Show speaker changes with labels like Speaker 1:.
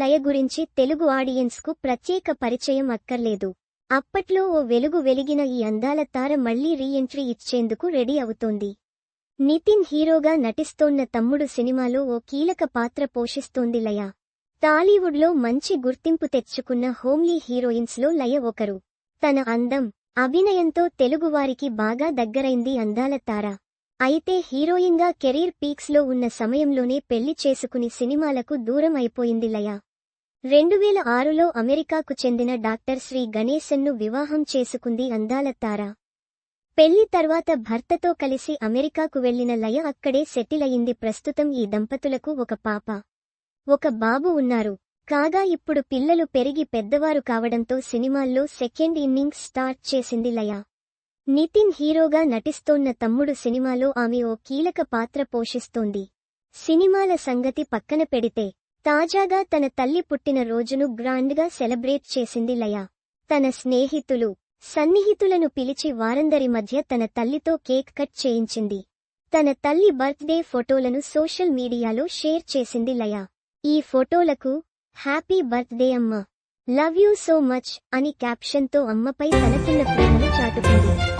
Speaker 1: లయ గురించి తెలుగు ఆడియన్స్కు ప్రత్యేక పరిచయం అక్కర్లేదు. అప్పట్లో ఓ వెలుగు వెలిగిన ఈ అందాల తార మళ్ళీ రీఎంట్రీ ఇచ్చేందుకు రెడీ అవుతోంది. నితిన్ హీరోగా నటిస్తోన్న తమ్ముడు సినిమాలో ఓ కీలక పాత్ర పోషిస్తోంది లయ. టాలీవుడ్లో మంచి గుర్తింపు తెచ్చుకున్న హోమ్లీ హీరోయిన్స్లో లయ ఒకరు. తన అందం అభినయంతో తెలుగువారికి బాగా దగ్గరైంది అందాల తార. అయితే హీరోయిన్గా కెరీర్ పీక్స్లో ఉన్న సమయంలోనే పెళ్ళి చేసుకుని సినిమాలకు దూరం అయిపోయింది లయ. రెండువేల ఆరులో అమెరికాకు చెందిన డాక్టర్ శ్రీ గణేశన్ను వివాహం చేసుకుంది అందాల తార పెళ్ళి తర్వాత భర్తతో కలిసి అమెరికాకు వెళ్ళిన లయ అక్కడే సెటిల్ అయింది. ప్రస్తుతం ఈ దంపతులకు ఒక పాప ఒక బాబు ఉన్నారు. కాగా ఇప్పుడు పిల్లలు పెరిగి పెద్దవారు కావడంతో సినిమాల్లో సెకండ్ ఇన్నింగ్స్ స్టార్ట్ చేసింది లయ. నితిన్ హీరోగా నటిస్తోన్న తమ్ముడు సినిమాలో ఆమె ఓ కీలక పాత్ర పోషిస్తోంది. సినిమాల సంగతి పక్కన పెడితే తాజాగా తన తల్లి పుట్టిన రోజును గ్రాండ్గా సెలబ్రేట్ చేసింది లయ. తన స్నేహితులు సన్నిహితులను పిలిచి వారందరి మధ్య తన తల్లితో కేక్ కట్ చేయించింది. తన తల్లి బర్త్డే ఫోటోలను సోషల్ మీడియాలో షేర్ చేసింది లయ. ఈ ఫోటోలకు హ్యాపీ బర్త్డే అమ్మ. లవ్ యూ సో మచ్ అని క్యాప్షన్తో అమ్మపై తనకున్న ప్రేమను చాటుకుంది.